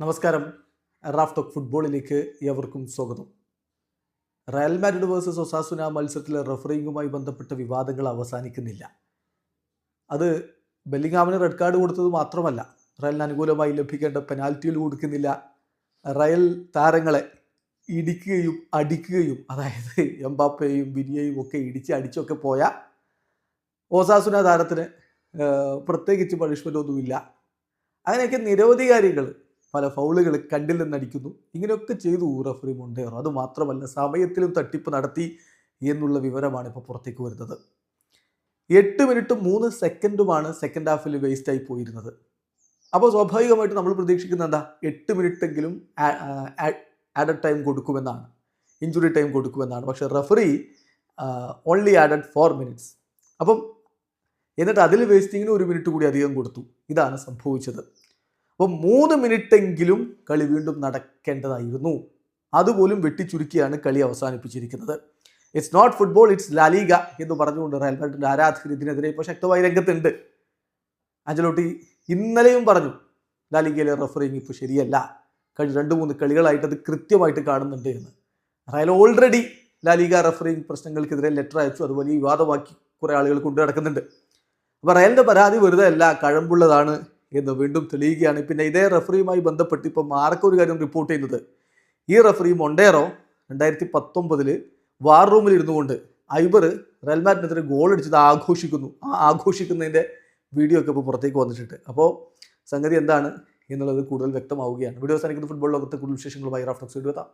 നമസ്കാരം. Raf talk ഫുട്ബോളിലേക്ക് ഏവർക്കും സ്വാഗതം. റയൽ മാഡ്രിഡ് വേഴ്സസ് ഒസാസുന മത്സരത്തിലെ റഫറിങ്ങുമായി ബന്ധപ്പെട്ട വിവാദങ്ങൾ അവസാനിക്കുന്നില്ല. അത് ബെല്ലിങ്ങാമിന് റെഡ് കാർഡ് കൊടുത്തത് മാത്രമല്ല റയലിന് അനുകൂലമായി ലഭിക്കേണ്ട പെനാൽറ്റിയിൽ കൊടുക്കുന്നില്ല. റയൽ താരങ്ങളെ ഇടിക്കുകയും അടിക്കുകയും അതായത് എംബാപ്പയെയും ബിനിയെയും ഒക്കെ ഇടിച്ച് അടിച്ചൊക്കെ പോയ ഓസാസുന താരത്തിന് പ്രത്യേകിച്ച് പണിഷ്മെന്റ് ഒന്നുമില്ല. അങ്ങനെയൊക്കെ നിരവധി കാര്യങ്ങൾ പല ഫൗളുകൾ കണ്ടിൽ നിന്നടിക്കുന്നു. ഇങ്ങനെയൊക്കെ ചെയ്തു റഫറി മൊണ്ടേറോ. അത് മാത്രമല്ല സമയത്തിലും തട്ടിപ്പ് നടത്തി എന്നുള്ള വിവരമാണ് ഇപ്പോൾ പുറത്തേക്ക് വരുന്നത്. എട്ട് മിനിറ്റും മൂന്ന് സെക്കൻഡുമാണ് സെക്കൻഡ് ഹാഫിൽ വേസ്റ്റായി പോയിരുന്നത്. അപ്പോൾ സ്വാഭാവികമായിട്ട് നമ്മൾ പ്രതീക്ഷിക്കുന്ന എന്താ? എട്ട് മിനിറ്റെങ്കിലും ആഡഡ് ടൈം കൊടുക്കുമെന്നാണ്. ഇഞ്ചുറി ടൈം കൊടുക്കുമെന്നാണ്. പക്ഷേ referee only added four minutes അപ്പം എന്നിട്ട് അതിൽ വേസ്റ്റിങ്ങിന് ഒരു മിനിറ്റ് കൂടി അധികം കൊടുത്തു. ഇതാണ് സംഭവിച്ചത്. അപ്പം മൂന്ന് മിനിറ്റെങ്കിലും കളി വീണ്ടും നടക്കേണ്ടതായിരുന്നു. അതുപോലും വെട്ടിച്ചുരുക്കിയാണ് കളി അവസാനിപ്പിച്ചിരിക്കുന്നത്. It's not football it's La Liga എന്ന് പറഞ്ഞുകൊണ്ട് റയൽ മാഡ്രിഡിന്റെ ആരാധകർ ഇതിനെതിരെ ഇപ്പോൾ ശക്തമായി രംഗത്തുണ്ട്. അഞ്ചലോട്ടി ഇന്നലെയും പറഞ്ഞു ലാലിഗയിലെ റഫറിങ് ഇപ്പോൾ ശരിയല്ല. കഴിഞ്ഞ രണ്ട് മൂന്ന് കളികളായിട്ട് അത് കൃത്യമായിട്ട് കാണുന്നുണ്ട് എന്ന്. Real already La Liga refereeing പ്രശ്നങ്ങൾക്കെതിരെ letter അയച്ചു. അത് വലിയ വിവാദമാക്കി കുറേ ആളുകൾ കൊണ്ടു നടക്കുന്നുണ്ട് അപ്പോൾ റയലിന്റെ പരാതി വെറുതെ അല്ല കഴമ്പുള്ളതാണ്. എന്ന് വീണ്ടും തെളിയുകയാണ്. പിന്നെ ഇതേ റഫറിയുമായി ബന്ധപ്പെട്ട് ഇപ്പോൾ ആർക്കും ഒരു കാര്യം റിപ്പോർട്ട് ചെയ്യുന്നത്? ഈ റഫറി മൊണ്ടേറോ രണ്ടായിരത്തി പത്തൊമ്പതിൽ വാർ റൂമിൽ ഇരുന്നു കൊണ്ട് ഐബർ റെൽമാറ്റിനെതിരെ ഗോൾ അടിച്ചത് ആഘോഷിക്കുന്നു. ആ ആഘോഷിക്കുന്നതിന്റെ വീഡിയോ ഒക്കെ ഇപ്പോൾ പുറത്തേക്ക് വന്നിട്ടുണ്ട്. അപ്പോൾ സംഗതി എന്താണ് എന്നുള്ളത് കൂടുതൽ വ്യക്തമാവുകയാണ്. വീഡിയോ സാധിക്കുന്ന ഫുട്ബോൾ ലോകത്തെ കൂടുതൽ വിശേഷങ്ങളുമായി റാഫ്റ്റോക്സ് എത്താം.